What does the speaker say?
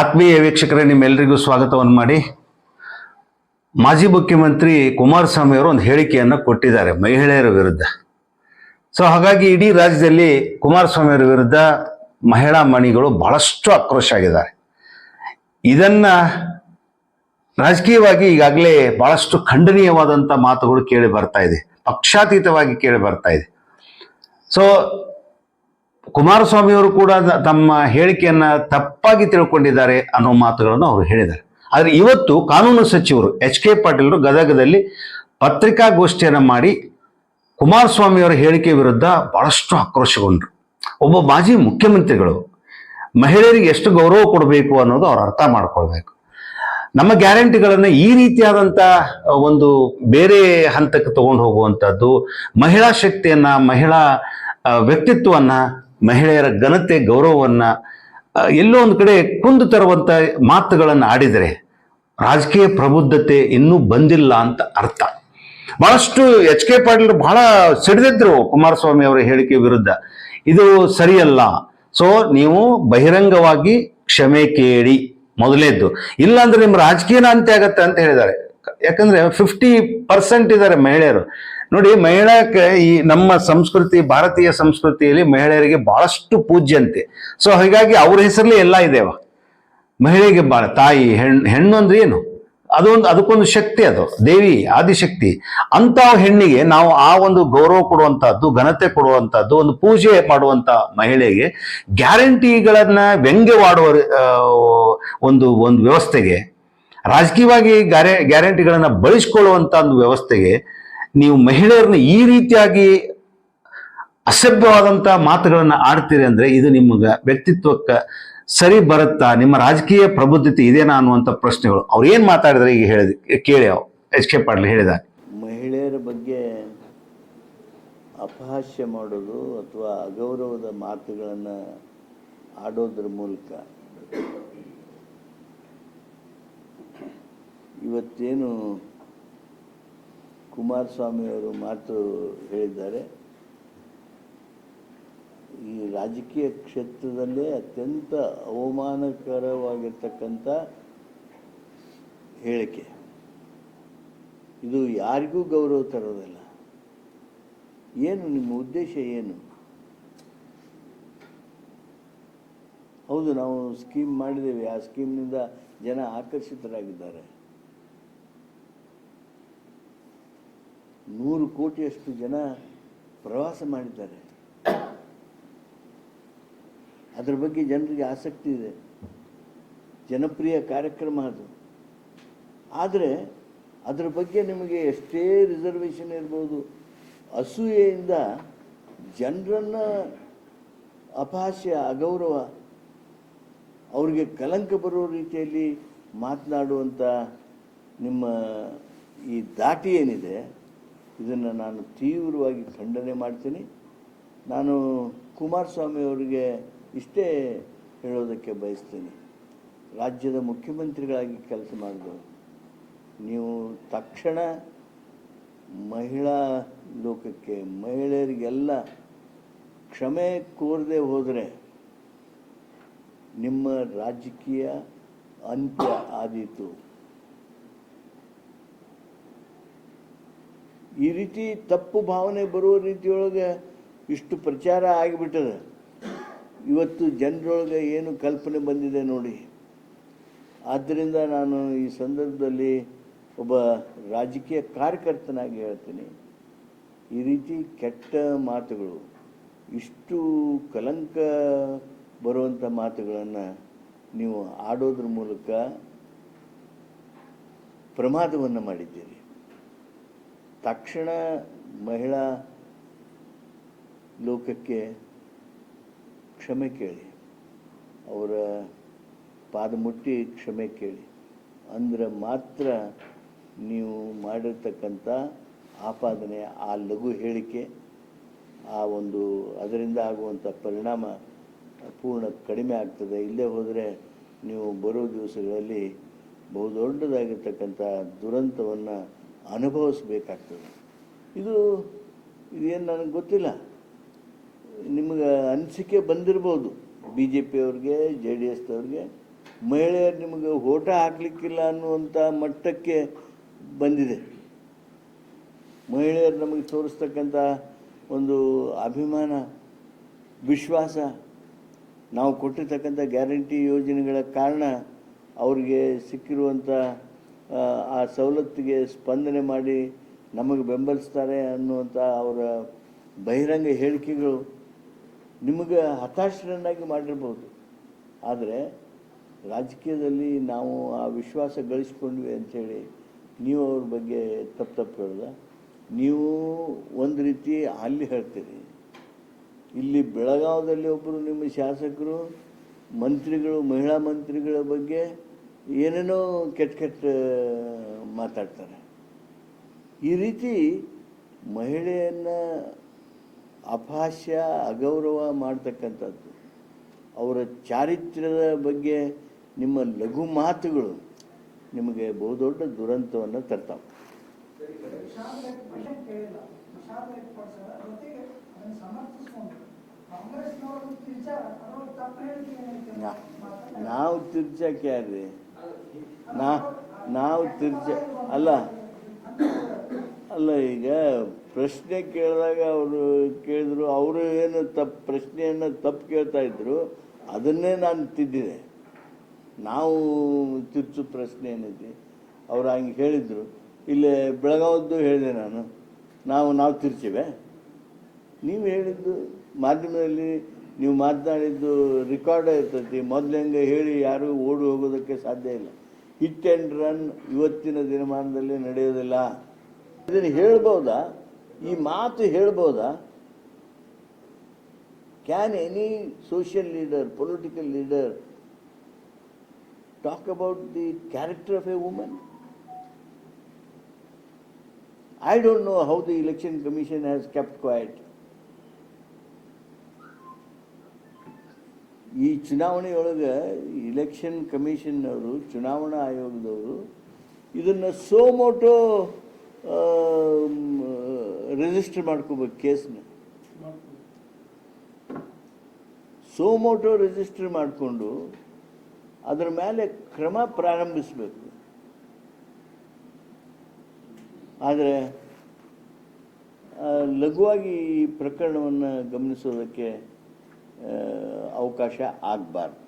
ಆತ್ಮೀಯ ವೀಕ್ಷಕರೇ ನಿಮ್ಮೆಲ್ಲರಿಗೂ ಸ್ವಾಗತವನ್ನು ಮಾಡಿ ಮಾಜಿ ಮುಖ್ಯಮಂತ್ರಿ ಕುಮಾರಸ್ವಾಮಿ ಅವರು ಒಂದು ಹೇಳಿಕೆಯನ್ನು ಕೊಟ್ಟಿದ್ದಾರೆ ಮಹಿಳೆಯರ ವಿರುದ್ಧ. ಸೊ ಹಾಗಾಗಿ ಇಡೀ ರಾಜ್ಯದಲ್ಲಿ ಕುಮಾರಸ್ವಾಮಿ ಅವರ ವಿರುದ್ಧ ಮಹಿಳಾ ಮಣಿಗಳು ಬಹಳಷ್ಟು ಆಕ್ರೋಶ ಆಗಿದ್ದಾರೆ. ಇದನ್ನ ರಾಜಕೀಯವಾಗಿ ಈಗಾಗಲೇ ಬಹಳಷ್ಟು ಖಂಡನೀಯವಾದಂಥ ಮಾತುಗಳು ಕೇಳಿ ಬರ್ತಾ ಇದೆ, ಪಕ್ಷಾತೀತವಾಗಿ ಕೇಳಿ ಬರ್ತಾ ಇದೆ. ಸೊ ಕುಮಾರಸ್ವಾಮಿ ಅವರು ಕೂಡ ತಮ್ಮ ಹೇಳಿಕೆಯನ್ನು ತಪ್ಪಾಗಿ ತಿಳ್ಕೊಂಡಿದ್ದಾರೆ ಅನ್ನೋ ಮಾತುಗಳನ್ನು ಅವರು ಹೇಳಿದ್ದಾರೆ. ಆದರೆ ಇವತ್ತು ಕಾನೂನು ಸಚಿವರು ಎಚ್ ಕೆ ಪಾಟೀಲರು ಗದಗದಲ್ಲಿ ಪತ್ರಿಕಾಗೋಷ್ಠಿಯನ್ನು ಮಾಡಿ ಕುಮಾರಸ್ವಾಮಿಯವರ ಹೇಳಿಕೆ ವಿರುದ್ಧ ಬಹಳಷ್ಟು ಆಕ್ರೋಶಗೊಂಡರು. ಒಬ್ಬ ಮಾಜಿ ಮುಖ್ಯಮಂತ್ರಿಗಳು ಮಹಿಳೆಯರಿಗೆ ಎಷ್ಟು ಗೌರವ ಕೊಡಬೇಕು ಅನ್ನೋದು ಅವ್ರು ಅರ್ಥ ಮಾಡ್ಕೊಳ್ಬೇಕು. ನಮ್ಮ ಗ್ಯಾರಂಟಿಗಳನ್ನು ಈ ರೀತಿಯಾದಂಥ ಒಂದು ಬೇರೆ ಹಂತಕ್ಕೆ ತಗೊಂಡು ಹೋಗುವಂಥದ್ದು ಮಹಿಳಾ ಶಕ್ತಿಯನ್ನ, ಮಹಿಳಾ ವ್ಯಕ್ತಿತ್ವವನ್ನ ಮಹಿಳೆಯರ ಘನತೆ, ಗೌರವವನ್ನು ಎಲ್ಲೋ ಒಂದು ಕಡೆ ಕುಂದು ತರುವಂಥ ಮಾತುಗಳನ್ನು ಆಡಿದರೆ ರಾಜಕೀಯ ಪ್ರಬುದ್ಧತೆ ಇನ್ನೂ ಬಂದಿಲ್ಲ ಅಂತ ಅರ್ಥ. ಬಹಳಷ್ಟು ಎಚ್ ಕೆ ಪಾಟೀಲ್ ಬಹಳ ಸಿಡಿದಿದ್ರು ಕುಮಾರಸ್ವಾಮಿ ಅವರ ಹೇಳಿಕೆ ವಿರುದ್ಧ. ಇದು ಸರಿಯಲ್ಲ. ಸೊ ನೀವು ಬಹಿರಂಗವಾಗಿ ಕ್ಷಮೆ ಕೇಳಿ ಮೊದಲೇದ್ದು. ಇಲ್ಲಾಂದ್ರೆ ನಿಮ್ಮ ರಾಜಕೀಯನ ಅಂತ್ಯ ಆಗತ್ತೆ ಅಂತ ಹೇಳಿದ್ದಾರೆ. ಯಾಕಂದ್ರೆ ಫಿಫ್ಟಿ ಪರ್ಸೆಂಟ್ ಇದ್ದಾರೆ ಮಹಿಳೆಯರು. ನೋಡಿ, ಮಹಿಳಾಕ್ಕೆ ಈ ನಮ್ಮ ಸಂಸ್ಕೃತಿ, ಭಾರತೀಯ ಸಂಸ್ಕೃತಿಯಲ್ಲಿ ಮಹಿಳೆಯರಿಗೆ ಬಹಳಷ್ಟು ಪೂಜ್ಯಂತೆ ಸೊ ಹೀಗಾಗಿ ಅವ್ರ ಹೆಸರಲ್ಲಿ ಎಲ್ಲ ಇದೆವ ಮಹಿಳೆಗೆ ಬಾಳ ತಾಯಿ ಹೆಣ್ಣು ಹೆಣ್ಣು ಅಂದ್ರೆ ಏನು? ಅದೊಂದು ಅದಕ್ಕೊಂದು ಶಕ್ತಿ ಅದು, ದೇವಿ, ಆದಿಶಕ್ತಿ. ಅಂತ ಹೆಣ್ಣಿಗೆ ನಾವು ಆ ಒಂದು ಗೌರವ ಕೊಡುವಂತಹದ್ದು, ಘನತೆ ಕೊಡುವಂತಹದ್ದು, ಒಂದು ಪೂಜೆ ಮಾಡುವಂತ ಮಹಿಳೆಗೆ ಗ್ಯಾರಂಟಿಗಳನ್ನ ವ್ಯಂಗ್ಯವಾಡುವ ಒಂದು ಒಂದು ವ್ಯವಸ್ಥೆಗೆ ರಾಜಕೀಯವಾಗಿ ಗ್ಯಾರೆ, ಗ್ಯಾರಂಟಿಗಳನ್ನು ಬಳಸ್ಕೊಳ್ಳುವಂಥ ಒಂದು ವ್ಯವಸ್ಥೆಗೆ ನೀವು ಮಹಿಳೆಯರನ್ನ ಈ ರೀತಿಯಾಗಿ ಅಸಭ್ಯವಾದಂಥ ಮಾತುಗಳನ್ನು ಆಡ್ತೀರಿ ಅಂದ್ರೆ ಇದು ನಿಮಗೆ ವ್ಯಕ್ತಿತ್ವಕ್ಕೆ ಸರಿ ಬರುತ್ತಾ? ನಿಮ್ಮ ರಾಜಕೀಯ ಪ್ರಬುದ್ಧತೆ ಇದೇನಾ ಅನ್ನುವಂಥ ಪ್ರಶ್ನೆಗಳು. ಅವ್ರು ಏನು ಮಾತಾಡಿದ್ರೆ ಈಗ ಹೇಳಿದ, ಕೇಳಿ ಅವು ಎಚ್ ಕೆ ಹೇಳಿದ್ದಾರೆ ಮಹಿಳೆಯರ ಬಗ್ಗೆ ಅಪಹಾಸ್ಯ ಮಾಡೋದು ಅಥವಾ ಅಗೌರವದ ಮಾತುಗಳನ್ನು ಆಡೋದ್ರ ಮೂಲಕ ಇವತ್ತೇನು ಕುಮಾರಸ್ವಾಮಿಯವರು ಮಾತು ಹೇಳಿದ್ದಾರೆ, ಈ ರಾಜಕೀಯ ಕ್ಷೇತ್ರದಲ್ಲೇ ಅತ್ಯಂತ ಅವಮಾನಕರವಾಗಿರ್ತಕ್ಕಂಥ ಹೇಳಿಕೆ. ಇದು ಯಾರಿಗೂ ಗೌರವ ತರೋದಿಲ್ಲ. ಏನು, ನಿಮ್ಮ ಉದ್ದೇಶ ಏನು? ಹೌದು, ನಾವು ಸ್ಕೀಮ್ ಮಾಡಿದ್ದೇವೆ. ಆ ಸ್ಕೀಮ್ನಿಂದ ಜನ ಆಕರ್ಷಿತರಾಗಿದ್ದಾರೆ. ನೂರು ಕೋಟಿಯಷ್ಟು ಜನ ಪ್ರವಾಸ ಮಾಡಿದ್ದಾರೆ. ಅದರ ಬಗ್ಗೆ ಜನರಿಗೆ ಆಸಕ್ತಿ ಇದೆ. ಜನಪ್ರಿಯ ಕಾರ್ಯಕ್ರಮ ಅದು. ಆದರೆ ಅದರ ಬಗ್ಗೆ ನಿಮಗೆ ಎಷ್ಟೇ ರಿಸರ್ವೇಷನ್ ಇರ್ಬೋದು, ಅಸೂಯೆಯಿಂದ ಜನರನ್ನು ಅಪಹಾಸ್ಯ, ಅಗೌರವ, ಅವ್ರಿಗೆ ಕಲಂಕ ಬರೋ ರೀತಿಯಲ್ಲಿ ಮಾತನಾಡುವಂಥ ನಿಮ್ಮ ಈ ದಾಟಿ ಏನಿದೆ ಇದನ್ನು ನಾನು ತೀವ್ರವಾಗಿ ಖಂಡನೆ ಮಾಡ್ತೀನಿ. ನಾನು ಕುಮಾರಸ್ವಾಮಿ ಅವರಿಗೆ ಇಷ್ಟೇ ಹೇಳೋದಕ್ಕೆ ಬಯಸ್ತೀನಿ. ರಾಜ್ಯದ ಮುಖ್ಯಮಂತ್ರಿಗಳಾಗಿ ಕೆಲಸ ಮಾಡಿದವರು, ನೀವು ತಕ್ಷಣ ಮಹಿಳಾ ಲೋಕಕ್ಕೆ, ಮಹಿಳೆಯರಿಗೆಲ್ಲ ಕ್ಷಮೆ ಕೋರದೆ ಹೋದರೆ ನಿಮ್ಮ ರಾಜಕೀಯ ಅಂತ್ಯ ಆದೀತು. ಈ ರೀತಿ ತಪ್ಪು ಭಾವನೆ ಬರುವ ರೀತಿಯೊಳಗೆ ಇಷ್ಟು ಪ್ರಚಾರ ಆಗಿಬಿಟ್ಟದೆ. ಇವತ್ತು ಜನರೊಳಗೆ ಏನು ಕಲ್ಪನೆ ಬಂದಿದೆ ನೋಡಿ. ಆದ್ದರಿಂದ ನಾನು ಈ ಸಂದರ್ಭದಲ್ಲಿ ಒಬ್ಬ ರಾಜಕೀಯ ಕಾರ್ಯಕರ್ತನಾಗಿ ಹೇಳ್ತೀನಿ. ಈ ರೀತಿ ಕೆಟ್ಟ ಮಾತುಗಳು, ಇಷ್ಟು ಕಲಂಕ ಬರುವಂಥ ಮಾತುಗಳನ್ನು ನೀವು ಆಡೋದ್ರ ಮೂಲಕ ಪ್ರಮಾದವನ್ನು ಮಾಡಿದ್ದೀರಿ. ತಕ್ಷಣ ಮಹಿಳಾ ಲೋಕಕ್ಕೆ ಕ್ಷಮೆ ಕೇಳಿ. ಅವರ ಪಾದ ಮುಟ್ಟಿ ಕ್ಷಮೆ ಕೇಳಿ. ಅಂದ್ರೆ ಮಾತ್ರ ನೀವು ಮಾಡಿರ್ತಕ್ಕಂಥ ಆಪಾದನೆ, ಆ ಲಘು ಹೇಳಿಕೆ, ಆ ಒಂದು ಅದರಿಂದ ಆಗುವಂಥ ಪರಿಣಾಮ ಪೂರ್ಣ ಕಡಿಮೆ ಆಗ್ತದೆ. ಇಲ್ಲೇ ಹೋದರೆ ನೀವು ಬರೋ ದಿವಸಗಳಲ್ಲಿ ಬಹುದೊಡ್ಡದಾಗಿರ್ತಕ್ಕಂಥ ದುರಂತವನ್ನು ಅನುಭವಿಸ್ಬೇಕಾಗ್ತದೆ. ಇದು, ಇದೇನು ನನಗೆ ಗೊತ್ತಿಲ್ಲ. ನಿಮಗೆ ಅನಿಸಿಕೆ ಬಂದಿರ್ಬೋದು. ಬಿ ಜೆ ಪಿಯವ್ರಿಗೆ ಜೆ ಡಿ ಎಸ್ದವ್ರಿಗೆ ಮಹಿಳೆಯರು ನಿಮಗೆ ಓಟ ಹಾಕ್ಲಿಕ್ಕಿಲ್ಲ ಅನ್ನುವಂಥ ಮಟ್ಟಕ್ಕೆ ಬಂದಿದೆ. ಮಹಿಳೆಯರು ನಮಗೆ ತೋರಿಸ್ತಕ್ಕಂಥ ಒಂದು ಅಭಿಮಾನ, ವಿಶ್ವಾಸ, ನಾವು ಕೊಟ್ಟಿರ್ತಕ್ಕಂಥ ಗ್ಯಾರಂಟಿ ಯೋಜನೆಗಳ ಕಾರಣ ಅವರಿಗೆ ಸಿಕ್ಕಿರುವಂಥ ಆ, ಸವಲತ್ತಿಗೆ ಸ್ಪಂದನೆ ಮಾಡಿ ನಮಗೆ ಬೆಂಬಲಿಸ್ತಾರೆ ಅನ್ನುವಂಥ ಅವರ ಬಹಿರಂಗ ಹೇಳಿಕೆಗಳು ನಿಮಗೆ ಹತಾಶರನ್ನಾಗಿ ಮಾಡಿರ್ಬೋದು. ಆದರೆ ರಾಜಕೀಯದಲ್ಲಿ ನಾವು ಆ ವಿಶ್ವಾಸ ಗಳಿಸ್ಕೊಂಡ್ವಿ ಅಂಥೇಳಿ ನೀವು ಅವ್ರ ಬಗ್ಗೆ ತಪ್ಪು ತಪ್ಪು ಹೇಳ್ದ. ನೀವು ಒಂದು ರೀತಿ ಅಲ್ಲಿ ಹೇಳ್ತೀರಿ. ಇಲ್ಲಿ ಬೆಳಗಾವದಲ್ಲಿ ಒಬ್ಬರು ನಿಮ್ಮ ಶಾಸಕರು ಮಂತ್ರಿಗಳು ಮಹಿಳಾ ಮಂತ್ರಿಗಳ ಬಗ್ಗೆ ಏನೇನೋ ಕೆಟ್ಟ ಕೆಟ್ಟ ಮಾತಾಡ್ತಾರೆ. ಈ ರೀತಿ ಮಹಿಳೆಯನ್ನು ಅಪಹಾಸ್ಯ ಅಗೌರವ ಮಾಡ್ತಕ್ಕಂಥದ್ದು. ಅವರ ಚಾರಿತ್ರ್ಯದ ಬಗ್ಗೆ ನಿಮ್ಮ ಲಘು ಮಾತುಗಳು ನಿಮಗೆ ಬಹುದೊಡ್ಡ ದುರಂತವನ್ನು ತರ್ತಾವೆ. ನಾವು ತಿರ್ಚಕ್ಕೆ ಯಾರ್ರಿ? ನಾ, ನಾವು ತಿರ್ಜ ಅಲ್ಲ ಅಲ್ಲ, ಈಗ ಪ್ರಶ್ನೆ ಕೇಳಿದಾಗ ಅವರು ಕೇಳಿದ್ರು, ಅವರು ಏನು ತಪ್ಪು ಪ್ರಶ್ನೆಯನ್ನು ತಪ್ಪು ಕೇಳ್ತಾ ಇದ್ರು, ಅದನ್ನೇ ನಾನು ತಿದ್ದಿದೆ. ನಾವು ತಿರ್ಚು ಪ್ರಶ್ನೆ ಏನೈತಿ? ಅವ್ರು ಹಂಗೆ ಹೇಳಿದರು. ಇಲ್ಲೇ ಬೆಳಗಾವದ್ದು ಹೇಳಿದೆ ನಾನು. ನಾವು ನಾವು ತಿರ್ಚಿವೆ. ನೀವು ಹೇಳಿದ್ದು ಮಾಧ್ಯಮದಲ್ಲಿ ನೀವು ಮಾತನಾಡಿದ್ದು ರೆಕಾರ್ಡ್ ಇರ್ತೈತಿ ಮೊದಲು ಹೆಂಗೆ ಹೇಳಿ ಯಾರೂ ಓಡಿ ಹೋಗೋದಕ್ಕೆ ಸಾಧ್ಯ ಇಲ್ಲ. ಹಿಟ್ ಆ್ಯಂಡ್ ರನ್ ಇವತ್ತಿನ ದಿನಮಾನದಲ್ಲಿ ನಡೆಯೋದಿಲ್ಲ. ಇದನ್ನು ಹೇಳ್ಬೋದಾ? ಈ ಮಾತು ಹೇಳ್ಬೋದಾ? Can any social leader political leader talk about the character of a woman I don't know how the election commission has kept quiet. ಈ ಚುನಾವಣೆಯೊಳಗೆ ಇಲೆಕ್ಷನ್ ಕಮಿಷನ್ನವರು ಚುನಾವಣಾ ಆಯೋಗದವರು ಇದನ್ನು ಸೋಮೋಟೋ ರಿಜಿಸ್ಟರ್ ಮಾಡ್ಕೋಬೇಕು ಕೇಸ್ನ. ಸೋಮೋಟೋ ರಿಜಿಸ್ಟರ್ ಮಾಡಿಕೊಂಡು ಅದರ ಮೇಲೆ ಕ್ರಮ ಪ್ರಾರಂಭಿಸಬೇಕು. ಆದರೆ ಲಘುವಾಗಿ ಈ ಪ್ರಕರಣವನ್ನು ಗಮನಿಸೋದಕ್ಕೆ ಅವಕಾಶ ಆಗಬಾರ್ದು